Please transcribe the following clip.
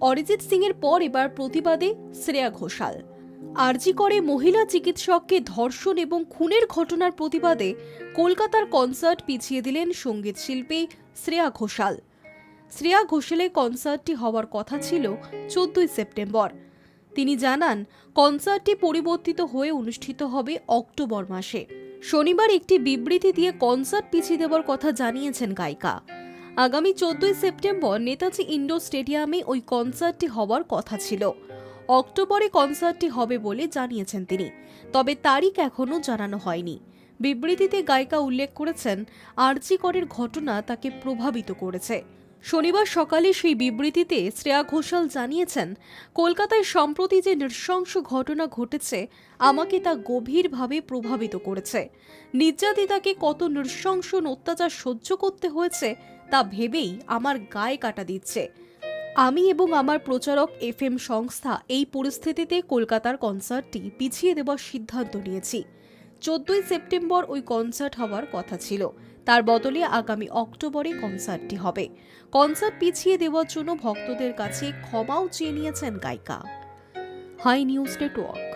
অরিজিৎ সিং এর পর এবার প্রতিবাদে শ্রেয়া ঘোষাল। আরজি করে মহিলা চিকিৎসককে ধর্ষণ এবং খুনের ঘটনার প্রতিবাদে কলকাতার কনসার্ট পিছিয়ে দিলেন সংগীত শিল্পী শ্রেয়া ঘোষাল। শ্রেয়া ঘোষালের কনসার্টটি হওয়ার কথা ছিল চোদ্দই সেপ্টেম্বর। তিনি জানান, কনসার্টটি পরিবর্তিত হয়ে অনুষ্ঠিত হবে অক্টোবর মাসে। শনিবার একটি বিবৃতি দিয়ে কনসার্ট পিছিয়ে দেওয়ার কথা জানিয়েছেন গায়িকা। আগামী চোদ্দই সেপ্টেম্বর নেতাজি ইন্ডোর স্টেডিয়ামে ওই কনসার্টটি হওয়ার কথা ছিল। অক্টোবরে কনসার্টটি হবে বলে জানিয়েছেন তিনি, তবে তারিখ এখনও জানানো হয়নি। বিবৃতিতে গায়িকা উল্লেখ করেছেন, আর্জি করের ঘটনা তাকে প্রভাবিত করেছে। শনিবার সকালে সেই বিবৃতিতে শ্রেয়া ঘোষাল জানিয়েছেন, কলকাতায় সম্প্রতি যে নৃশংস ঘটনা ঘটেছে, আমাকে তা গভীরভাবে প্রভাবিত করেছে। নির্যাতিতাকে কত নৃশংস অত্যাচার সহ্য করতে হয়েছে, তা ভেবেই আমার গায়ে কাটা দিচ্ছে। আমি এবং আমার প্রচারক এফএম সংস্থা এই পরিস্থিতিতে কলকাতার কনসার্টটি পিছিয়ে দেওয়ার সিদ্ধান্ত নিয়েছি। চোদ্দই সেপ্টেম্বর ওই কনসার্ট হওয়ার কথা ছিল। তার বদলে আগামী অক্টোবরে কনসার্টটি হবে। কনসার্ট পিছিয়ে দেওয়ার জন্য ভক্তদের কাছে ক্ষমাও চেয়ে নিয়েছেন গায়িকা। Hi News Network.